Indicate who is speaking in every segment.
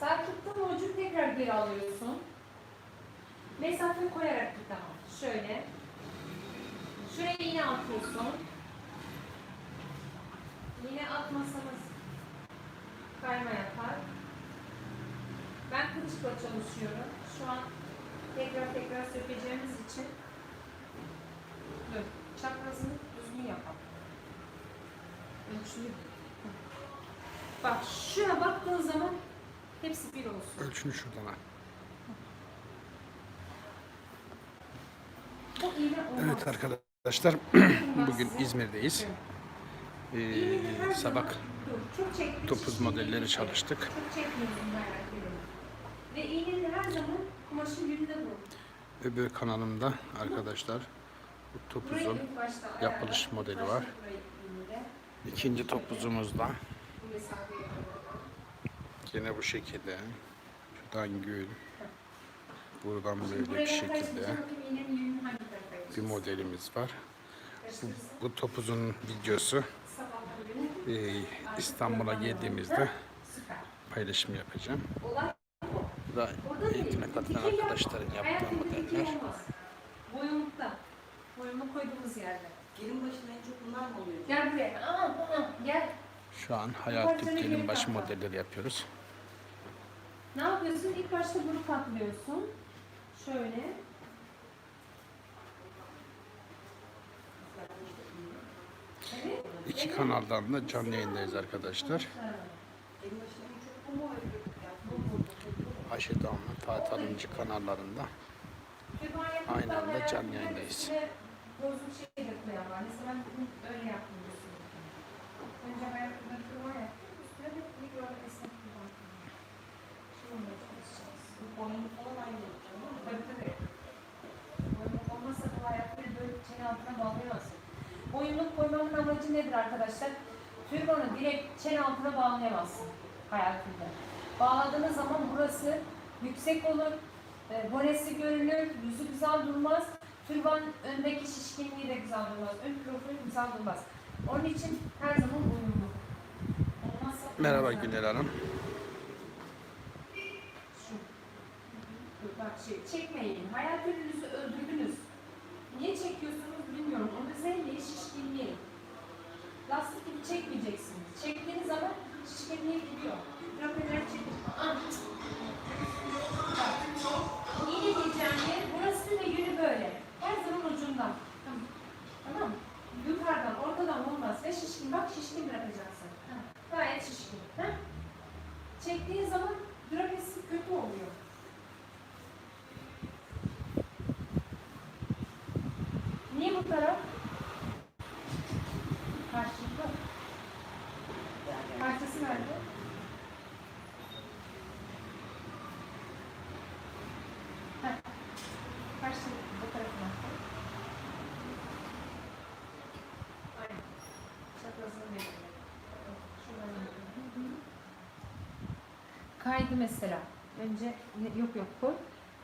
Speaker 1: Sağ mu ucu tekrar geri alıyorsun. Mesafe koyarak tut ama. Şöyle. Şuraya iğne atıyorsun. İğne atmasanız kayma yapar. Ben kılıçla çalışıyorum. Şu an tekrar tekrar sökeceğimiz için dur. Çaprazını düzgün yapalım. Ölçülü. Bak şuna baktığın zaman hepsi bir olsun.
Speaker 2: Ölçünü şuradan al.
Speaker 1: Bu iğne olmaz.
Speaker 2: Evet arkadaşlar bugün İzmir'deyiz. Ee, sabah topuz modelleri çalıştık.
Speaker 1: Çok çekmiyorsun merak ediyorum. Ve iğnenin her zaman kumaşın yönünde bu.
Speaker 2: Öbür kanalımda arkadaşlar bu topuzun yapılış modeli var. ikinci topuzumuzda. Yine bu şekilde şuradan gül buradan böyle bir şekilde bir modelimiz var.
Speaker 1: Karıştırsın.
Speaker 2: Bu topuzun videosu e, İstanbul'a geldiğimizde paylaşım yapacağım. Bu da eğitime katılan arkadaşların yaptığı modeller.
Speaker 1: Boyunlukta. Boyunluk koyduğumuz yerde.
Speaker 3: Gelin başına en çok bunlar mı oluyor?
Speaker 1: Gel buraya. Gel.
Speaker 2: Şu an hayal tüplerinin başı modelleri yapıyoruz.
Speaker 1: Ne yapıyorsun? İlk başta bunu katlıyorsun. Şöyle. Evet.
Speaker 2: İki kanaldan da canlı yayındayız arkadaşlar. Ayşe Doğan'la Fatih Alımcı kanallarında Aynı
Speaker 1: da
Speaker 2: anda canlı yayındayız.
Speaker 1: üstüne Bozuk şey de koyan var. Mesela ben bugün öyle yaptım. diyorsun. Önce. Üstüne de bir böyle esnek bir bant. Şununla çalışacağız.
Speaker 3: Bu boynu falan aynı yapacağım ama
Speaker 1: Tabii tabii. Boyunluk olmazsa bu hayatta böyle çene altına bağlayamazsın. Boyunluk koymanın amacı nedir arkadaşlar? Türbanı direkt çene altına bağlayamazsın hayatında. Bağladığınız zaman burası yüksek olur, e, bonesi görünür, yüzü güzel durmaz. Türban öndeki şişkinliği de güzel durmaz. Ön profil güzel durmaz. Onun için her zaman. Olmazsa
Speaker 2: Merhaba. Güler Hanım.
Speaker 1: Şu. Dur bak şey, çekmeyin. Hayal ürününüzü öldürdünüz. Niye çekiyorsunuz bilmiyorum. O özelliği şişkinliği. Lastik gibi çekmeyeceksiniz. Çektiğiniz zaman şişkinliği gidiyor. Rapeler çekin. Aa, cık. Bak. İğne diyeceğim yer burası ve yönü böyle. Her zaman ucundan. Tamam. Tamam mı? Yukarıdan, ortadan olmaz. Ve şişkin. Bak şişkin bırakacaksın. Ha. Gayet şişkin. Ha? Çektiğin zaman drapesi kötü oluyor. Niye bu taraf? Karşılıklı. Parçası nerede? Heh. Karşılıklı bu tarafına. Aynen. Çaprazını verelim. Kaydı mesela. Önce yok yok koy.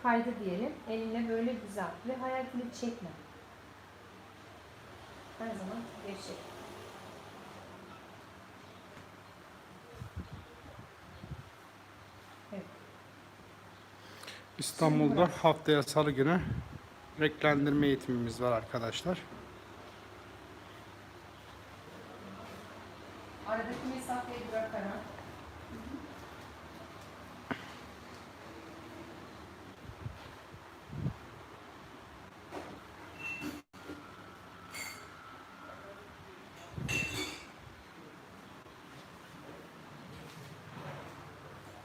Speaker 1: Kaydı diyelim. Eline böyle güzel. Ve hayatını çekme. Her zaman gevşek. Evet.
Speaker 2: İstanbul'da haftaya salı günü renklendirme eğitimimiz var arkadaşlar.
Speaker 1: Aradaki mesafeyi bırakarak.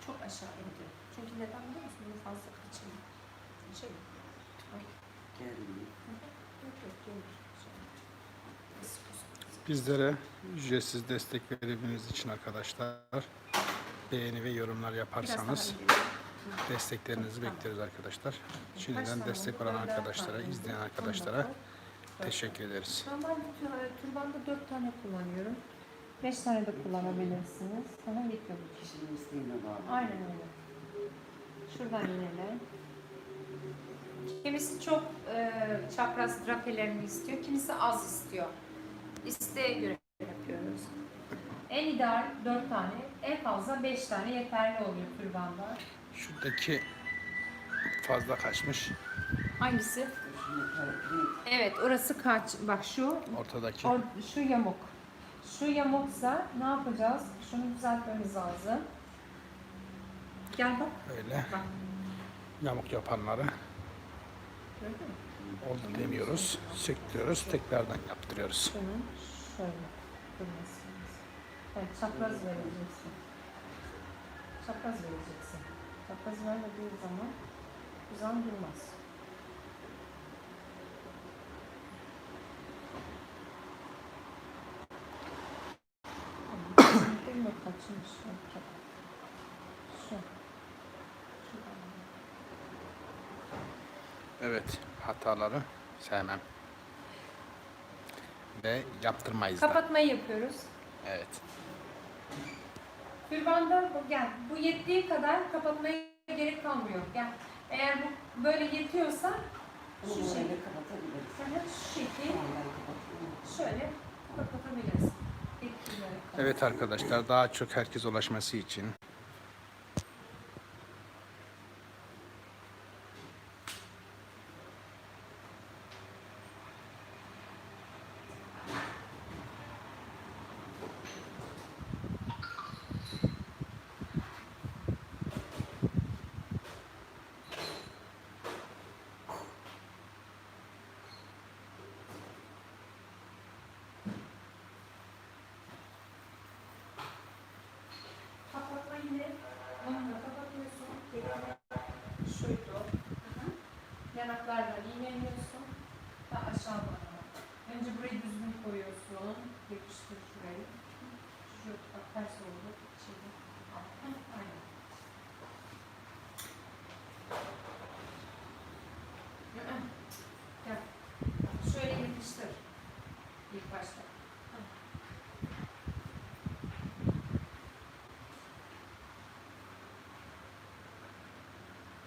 Speaker 1: Çok aşağı indi. Çünkü neden biliyor musun? Bunu fazla kaçırma. Şey, ay,
Speaker 3: geldi.
Speaker 1: yok yok, yok. Şey,
Speaker 2: Bizlere ücretsiz destek verebilmeniz için arkadaşlar beğeni ve yorumlar yaparsanız desteklerinizi bekliyoruz arkadaşlar. Şimdiden destek olan arkadaşlara, izleyen arkadaşlara teşekkür ederiz.
Speaker 1: Ben tür- türbanda dört tane kullanıyorum. Beş tane de kullanabilirsiniz. Sana yetiyor bu kişi.
Speaker 3: Kişinin isteğine bağlı.
Speaker 1: Aynen öyle. Şuradan inelim. Kimisi çok e, çapraz drapelerini istiyor, kimisi az istiyor. İsteğe göre yapıyoruz. En ideal 4 tane, en fazla 5 tane yeterli oluyor türbanda.
Speaker 2: Şuradaki fazla kaçmış.
Speaker 1: Hangisi? Evet, orası kaç? Bak şu,
Speaker 2: Ortadaki.
Speaker 1: or, şu yamuk. Şu yamuksa ne yapacağız? Şunu düzeltmemiz lazım. Gel bak.
Speaker 2: Öyle.
Speaker 1: Bak.
Speaker 2: Yamuk
Speaker 1: mü?
Speaker 2: oldu demiyoruz. Söktürüyoruz. Tekrardan yaptırıyoruz.
Speaker 1: Şunun şöyle durması lazım. Evet, çapraz vereceksin. Çapraz vereceksin. Çapraz vermediği zaman güzel durmaz. Mi kaçmış? Şu. Şu. Şuradan.
Speaker 2: Evet. Hataları sevmem. Ve yaptırmayız da.
Speaker 1: Kapatmayı yapıyoruz.
Speaker 2: Evet.
Speaker 1: Türbanda bu gel. Bu yettiği kadar kapatmaya gerek kalmıyor. Gel. Eğer bu böyle yetiyorsa
Speaker 3: bunu
Speaker 1: şu
Speaker 3: böyle
Speaker 1: şekil.
Speaker 3: kapatabiliriz.
Speaker 1: Şu şekil
Speaker 3: Tamam ben kapatıyorum.
Speaker 1: şöyle kapatabiliriz.
Speaker 2: Evet arkadaşlar daha çok herkes ulaşması için
Speaker 1: Kapatma yine. Onunla kapatıyorsun. Tekrar şuydu. Yanaklardan iğneliyorsun. Ve aşağı doğru. Önce burayı düzgün koyuyorsun. Yapıştır şurayı. Şu bak ters oldu. Şimdi. Aynen. Hı, hı. Gel. Şöyle yapıştır. İlk başta.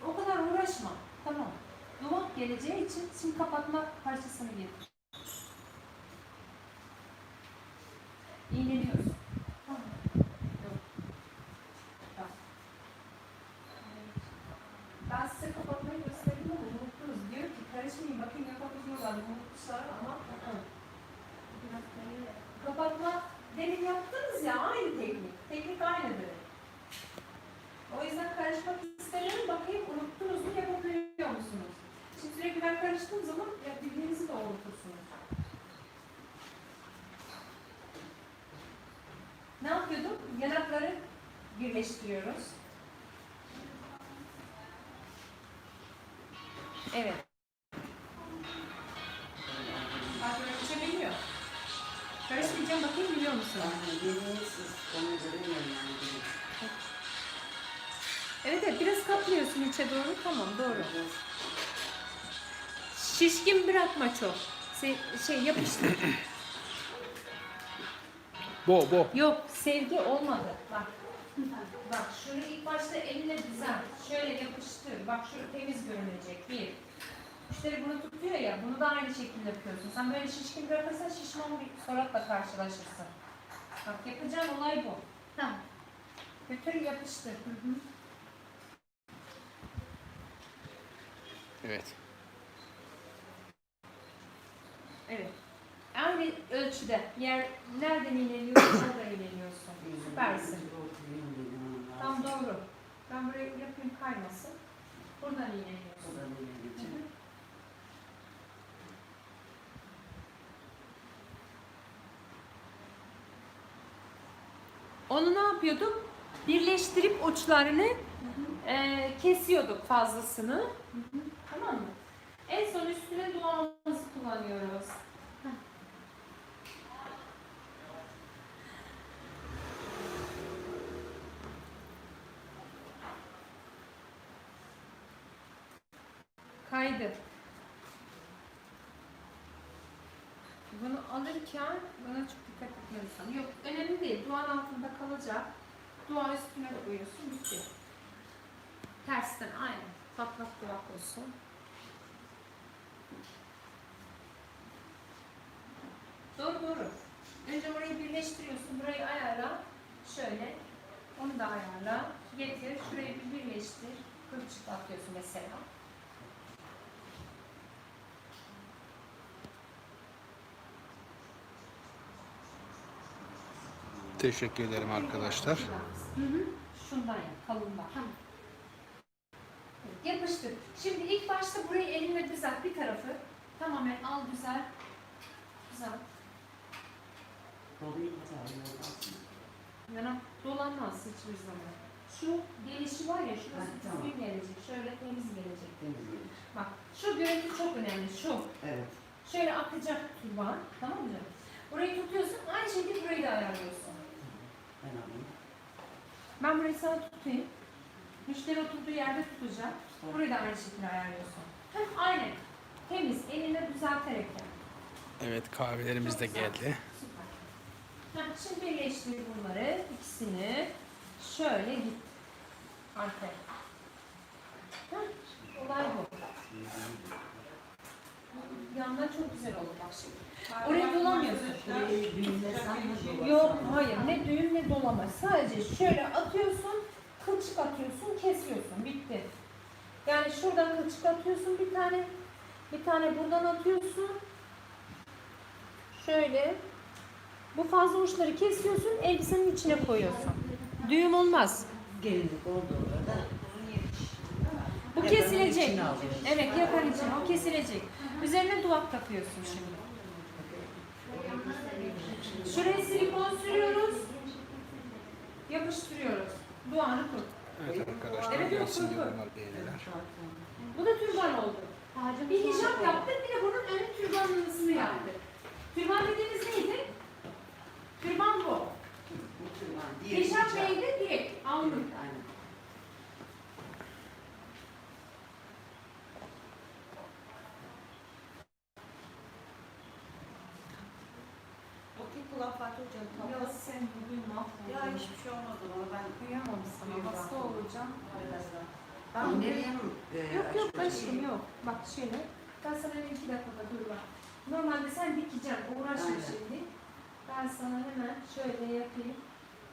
Speaker 1: O kadar uğraşma. Tamam. Duman geleceği için şimdi kapatma parçasını getir. Bak. Ben size kapatmayı gösterdim ama unuttunuz. Diyor ki karışmayın bakın yapabiliyorlar. Unutmuşlar ama kapatma demin yaptınız ya aynı teknik. Teknik aynıdır. O yüzden karışmak istemiyorum. Bakayım unuttunuz mu yapabiliyor musunuz? Şimdi sürekli ben karıştığım zaman ya bildiğinizi de unutursunuz. Ne yapıyorduk? Yanakları birleştiriyoruz. Evet. Bak ölçebiliyor. Karışmayacağım bakayım biliyor musun? Evet evet biraz kaplıyorsun içe doğru tamam doğru. Şişkin bırakma çok. Se- şey yapıştır.
Speaker 2: Bo bo.
Speaker 1: Yok sevgi olmadı. Bak. Bak şunu ilk başta eline düzen. Şöyle yapıştır. Bak şu temiz görünecek. Bir. Müşteri bunu tutuyor ya. Bunu da aynı şekilde yapıyorsun. Sen böyle şişkin bırakırsan şişman bir suratla karşılaşırsın. Bak yapacağın olay bu. Tamam. Götür yapıştır. Hı hı.
Speaker 2: Evet.
Speaker 1: Evet. Aynı ölçüde. Yer nereden iğneliyorsun oradan iğneliyorsun. Süpersin. Tam doğru. Ben buraya yapayım kaymasın. Buradan iğneliyorsun. Onu ne yapıyorduk? Birleştirip uçlarını eee, kesiyorduk fazlasını. Tamam mı? En son üstüne duamızı kullanıyoruz. Heh. Kaydı. Bunu alırken buna çok dikkat etmelisin. Yok önemli değil. Duan altında kalacak. Dua üstüne koyuyorsun. Bitti. Tersten aynen. Patlak duvak olsun. Doğru doğru. Önce orayı birleştiriyorsun. Burayı ayarla. Şöyle. Onu da ayarla. Getir. Şurayı bir birleştir. Kılçık atıyorsun mesela.
Speaker 2: Teşekkür ederim arkadaşlar.
Speaker 1: Hı hı. Şundan yap. Kalından. Evet, Yapıştır. Şimdi ilk başta burayı elinle düzelt bir tarafı. Tamamen al
Speaker 3: ithal aslında.
Speaker 1: Yani dolanmaz hiçbir zaman. Şu gelişi var ya şurası
Speaker 3: Ha, tamam.
Speaker 1: düzgün gelecek. Şöyle temiz gelecek.
Speaker 3: Temiz gelir.
Speaker 1: Bak şu görüntü çok önemli. Şu.
Speaker 3: Evet.
Speaker 1: Şöyle akacak turban. Tamam mı? Burayı tutuyorsun. Aynı şekilde burayı da ayarlıyorsun.
Speaker 3: Ben
Speaker 1: burayı sana tutayım. Müşteri oturduğu yerde tutacak. Burayı da aynı şekilde ayarlıyorsun. Heh, aynen. Temiz. Elinle düzelterek yap.
Speaker 2: Evet kahvelerimiz de geldi.
Speaker 1: Süper. Heh, şimdi birleştir bunları. ikisini. Şöyle git. Arkaya. Heh, olay bu. Yandan çok güzel olur bak şimdi. Oraya dolamıyorsun. Yok hayır ne düğüm ne dolama. Sadece şöyle atıyorsun, kılçık atıyorsun, kesiyorsun. Bitti. Yani şuradan kılçık atıyorsun bir tane. Bir tane buradan atıyorsun. Şöyle. Bu fazla uçları kesiyorsun, elbisenin içine koyuyorsun. Düğüm olmaz.
Speaker 3: Gelinlik olduğu orada.
Speaker 1: Bu kesilecek. Evet yakan için o kesilecek. Üzerine duvak takıyorsun şimdi. Şuraya silikon sürüyoruz. Yapıştırıyoruz. Duanı tut.
Speaker 2: Evet arkadaşlar
Speaker 1: Evet,
Speaker 2: gelsin
Speaker 1: yok, yok.
Speaker 2: yorumlar beğeniler.
Speaker 1: Bu da türban oldu. Bir hicap yaptık, bir de bunun ön türbanlısını yaptık. Türban dediğimiz neydi? Türban bu. Hicap. neydi? Direkt alnık.
Speaker 3: Evet, aynen.
Speaker 4: Bakayım kulak Fatih Hoca'nın
Speaker 1: Biraz
Speaker 4: tablası.
Speaker 1: sen bugün mahvoldun.
Speaker 4: Ya hiçbir şey olmadı bana ben
Speaker 1: Uyuyamamışsın. Hasta olacağım.
Speaker 4: birazdan.
Speaker 3: Ben nereye mi? e,
Speaker 1: Yok yok aşkım
Speaker 3: olayım?
Speaker 1: yok. Bak şöyle. Ben sana bir iki dakikada dur bak. Normalde sen dikeceksin. Uğraşma
Speaker 3: Aynen.
Speaker 1: şimdi. Ben sana hemen şöyle yapayım.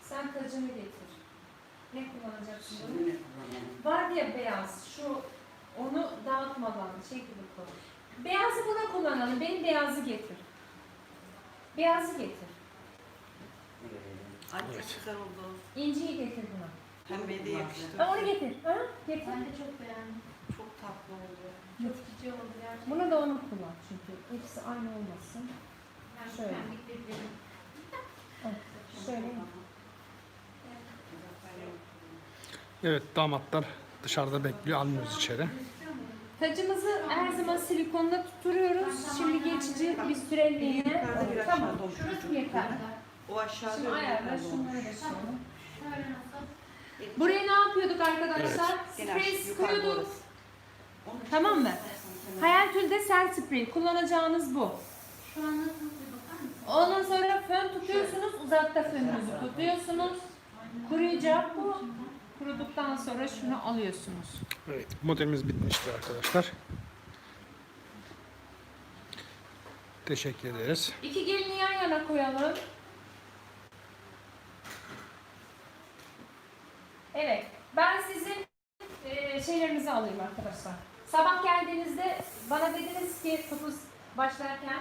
Speaker 1: Sen tacını getir. Ne kullanacaksın bunu?
Speaker 3: Şimdi ne?
Speaker 1: Var ya beyaz. Şu onu dağıtmadan şey gibi koy. Beyazı buna kullanalım. Benim beyazı getir. Beyazı getir.
Speaker 4: Ay
Speaker 2: Evet.
Speaker 4: çok güzel oldu.
Speaker 1: İnciyi getir buna.
Speaker 4: Pembeye de yakıştı.
Speaker 1: Ha, onu getir. Ha? Getir.
Speaker 5: Ben de çok beğendim.
Speaker 4: Çok tatlı oldu.
Speaker 5: Yetici oldu gerçekten.
Speaker 1: Bunu da onu kullan çünkü. Hepsi aynı olmasın.
Speaker 5: Yani
Speaker 1: şöyle.
Speaker 5: pembik.
Speaker 1: Şöyle.
Speaker 2: Evet damatlar dışarıda bekliyor almıyoruz içeri.
Speaker 1: Tacımızı her zaman silikonla tutturuyoruz. Şimdi geçici bir süreliğine.
Speaker 4: Yukarıda biraz
Speaker 1: Tamam.
Speaker 4: olmuş.
Speaker 1: Şurası yeter.
Speaker 4: O aşağıda
Speaker 1: Şimdi
Speaker 4: öyle
Speaker 1: ayarla şunları da şöyle.
Speaker 5: Şöyle nasıl?
Speaker 1: Buraya ne yapıyorduk arkadaşlar?
Speaker 4: Gene
Speaker 1: Sprey sıkıyorduk. Tamam mı? Hayal tülde sel sprey. Kullanacağınız bu.
Speaker 5: Şu an?
Speaker 1: Ondan sonra fön tutuyorsunuz. Uzakta fönünüzü tutuyorsunuz. Kuruyacak bu. Kuruduktan sonra şunu alıyorsunuz.
Speaker 2: Evet modelimiz bitmiştir arkadaşlar. Teşekkür ederiz.
Speaker 1: İki gelini yan yana koyalım. Evet. Ben sizin e, şeylerinizi alayım arkadaşlar. Sabah geldiğinizde bana dediniz ki topuz başlarken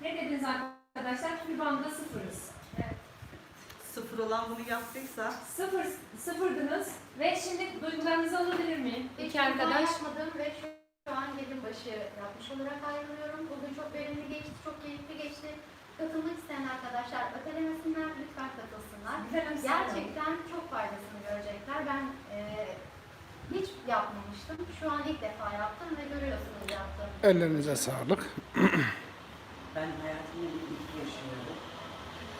Speaker 1: ne dediniz arkadaşlar? Türbanda sıfırız.
Speaker 4: Sıfır olan bunu yaptıysa
Speaker 1: Sıfır, sıfırdınız ve şimdi duygularınızı alabilir miyim? İki arkadaş.
Speaker 5: yapmadım ve şu an gelin başı yapmış olarak ayrılıyorum. Bugün çok verimli geçti, çok keyifli geçti. Katılmak isteyen arkadaşlar ötelemesinler, lütfen katılsınlar. Gerçekten çok faydasını görecekler. Ben e, hiç yapmamıştım. Şu an ilk defa yaptım ve görüyorsunuz yaptım.
Speaker 2: Ellerinize sağlık.
Speaker 3: Ben hayatımda ilk yaşıyorum.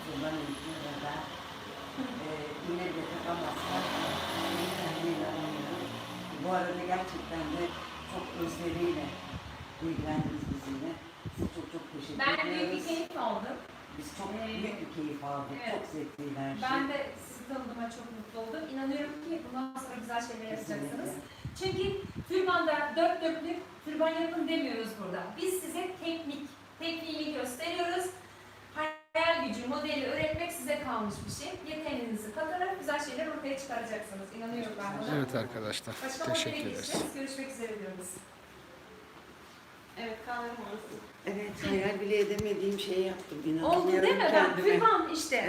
Speaker 3: Bundan de ben e, yine de takamazsam beni kendime inanamıyorum. Bu arada gerçekten de çok özveriyle ilgilendiniz bizimle. Size çok çok teşekkür
Speaker 1: Ben büyük bir
Speaker 3: ediyoruz.
Speaker 1: keyif aldım.
Speaker 3: Biz çok
Speaker 1: Ee,
Speaker 3: büyük bir keyif aldık.
Speaker 1: evet.
Speaker 3: Çok zevkliydi her şey.
Speaker 1: Ben de sizi tanıdığıma çok mutlu oldum. İnanıyorum ki bundan sonra güzel şeyler yapacaksınız. Çünkü türbanda dört dörtlük türban yapın demiyoruz burada. Biz size teknik, tekniğini gösteriyoruz. Hayal gücü, modeli öğretmek size kalmış bir şey. Yeteneğinizi katarak güzel şeyler ortaya çıkaracaksınız. İnanıyorum ben buna.
Speaker 2: Evet arkadaşlar.
Speaker 1: Başka
Speaker 2: Teşekkür ederiz.
Speaker 1: Görüşmek üzere diyoruz.
Speaker 4: Evet kahvem orası.
Speaker 3: Evet hayal bile edemediğim şeyi yaptım.
Speaker 1: Oldu değil mi? Bak
Speaker 3: kendime.
Speaker 1: Fırhan işte.